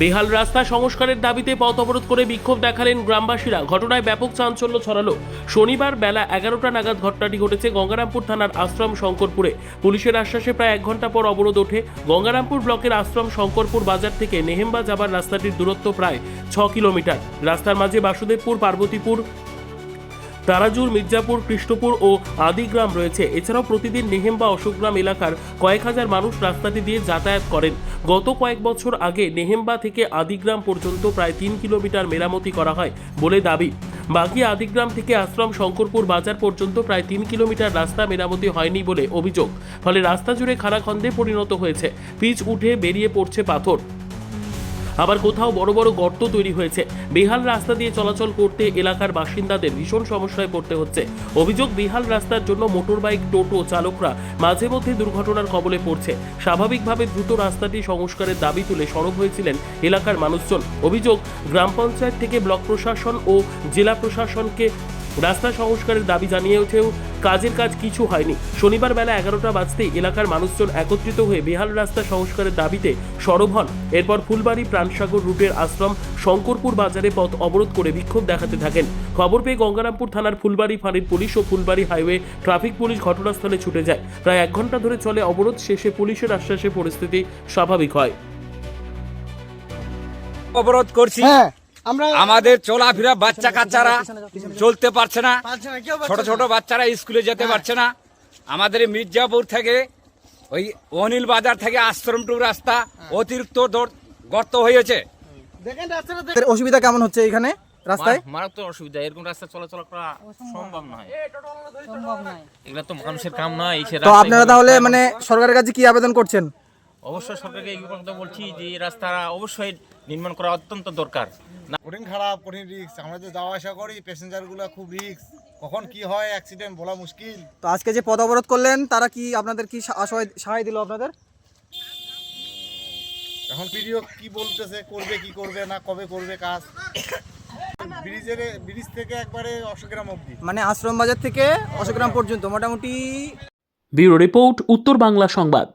বেহাল রাস্তা সংস্কারের দাবিতে পথ অবরোধ করে বিক্ষোভ দেখালেন গ্রামবাসীরা। ঘটনায় ব্যাপক চাঞ্চল্য ছড়ালো। শনিবার বেলা এগারোটা নাগাদ ঘটনাটি ঘটেছে গঙ্গারামপুর থানার আশ্রম শঙ্করপুরে। পুলিশের আশ্বাসে প্রায় এক ঘণ্টা পর অবরোধ ওঠে। গঙ্গারামপুর ব্লকের আশ্রম শঙ্করপুর বাজার থেকে নেহেম্বা যাবার রাস্তাটির দূরত্ব প্রায় ছ কিলোমিটার। রাস্তার মাঝে বাসুদেবপুর, পার্বতীপুর তারাজুর, মির্জাপুর, কৃষ্ণপুর ও আদিগ্রাম রয়েছে। এছাড়াও প্রতিদিন নেহেম্বা অশোকগ্রাম এলাকার কয়েক হাজার মানুষ রাস্তাটি দিয়ে যাতায়াত করেন। গত কয়েক বছর আগে নেহেম্বা থেকে আদিগ্রাম পর্যন্ত প্রায় তিন কিলোমিটার মেরামতি করা হয় বলে দাবি। বাকি আদিগ্রাম থেকে আশ্রম শঙ্করপুর বাজার পর্যন্ত প্রায় তিন কিলোমিটার রাস্তা মেরামতি হয়নি বলে অভিযোগ। ফলে রাস্তা জুড়ে খানাখন্দে পরিণত হয়েছে। পিচ উঠে বেরিয়ে পড়ছে পাথর। আবার কোথাও বড় বড় গর্ত তৈরি হয়েছে। বেহাল রাস্তা দিয়ে চলাচল করতে এলাকার বাসিন্দাদের ভীষণ সমস্যায় পড়তে হচ্ছে। অভিযোগ, বেহাল রাস্তার জন্য মোটরবাইক, টোটো চালকরা মাঝে মধ্যে দুর্ঘটনার কবলে পড়ছে। স্বাভাবিকভাবে দ্রুত রাস্তাটি সংস্কারের দাবি তুলে সরব হয়েছিলেন এলাকার মানুষজন। অভিযোগ, গ্রাম পঞ্চায়েত থেকে ব্লক প্রশাসন ও জেলা প্রশাসনকে রাস্তা সংস্কারের দাবি জানিয়েছেও কাজের কাজ কিছু হয়নি। শনিবার বেলা এগারোটা বাজতেই এলাকার মানুষজন একত্রিত হয়ে বেহাল রাস্তা সংস্কারের দাবিতে সরব হন। এরপর ফুলবাড়ি প্রাণসাগর রুটের আশ্রম শঙ্করপুর বাজারে পথ অবরোধ করে বিক্ষোভ দেখাতে থাকেন। খবর পেয়ে গঙ্গারামপুর থানার ফুলবাড়ি ফাঁড়ির পুলিশ ও ফুলবাড়ি হাইওয়ে ট্রাফিক পুলিশ ঘটনাস্থলে ছুটে যায়। প্রায় এক ঘণ্টা ধরে চলে অবরোধ শেষে পুলিশের আশ্বাসে পরিস্থিতি স্বাভাবিক হয়। অবরোধ করছি। হ্যাঁ। আমাদের চলাফেরা বাচ্চা কাচ্চারা চলতে পারছে না। পারছে না, ছোট ছোট বাচ্চারা স্কুলে যেতে পারছে না। আমাদের মির্জাপুর থেকে ওই অনিল বাজার থেকে আশ্রমটুক রাস্তা অতিরিক্ত দর- গর্ত হয়েছে। অসুবিধা কেমন হচ্ছে এখানে রাস্তায়? মারাত্মক অসুবিধা। এরকম রাস্তা চলাচল করা সম্ভব নয়। এগুলা তো মানুষের কাম নয় তো আপনারা তাহলে মানে সরকারের কাছে কি আবেদন করছেন? অবশ্যই সরকারকে এই কথা বলছি যে এই রাস্তা অবশ্যই নির্মাণ করা অত্যন্ত দরকার। না কঠিন খারাপ কঠিন রিক্স আমরা যে যাওয়া আসা করি প্যাসেঞ্জারগুলা খুব রিক্স কখন কি হয় অ্যাক্সিডেন্ট বলা মুশকিল। তো আজকে যে পদ অবরোধ করলেন তারা কি আপনাদের কি আশয় সাহায্য দিল আপনাদের? এখন ভিডিও কি বলতেছে করবে কি করবে না কবে করবে কাজ? ব্রিজের ব্রিজ থেকে একবারে অশোগ্রাম অবধি। মানে আশ্রম বাজার থেকে অশোকগ্রাম পর্যন্ত মোটামুটি ব্যুরো রিপোর্ট উত্তর বাংলা সংবাদ।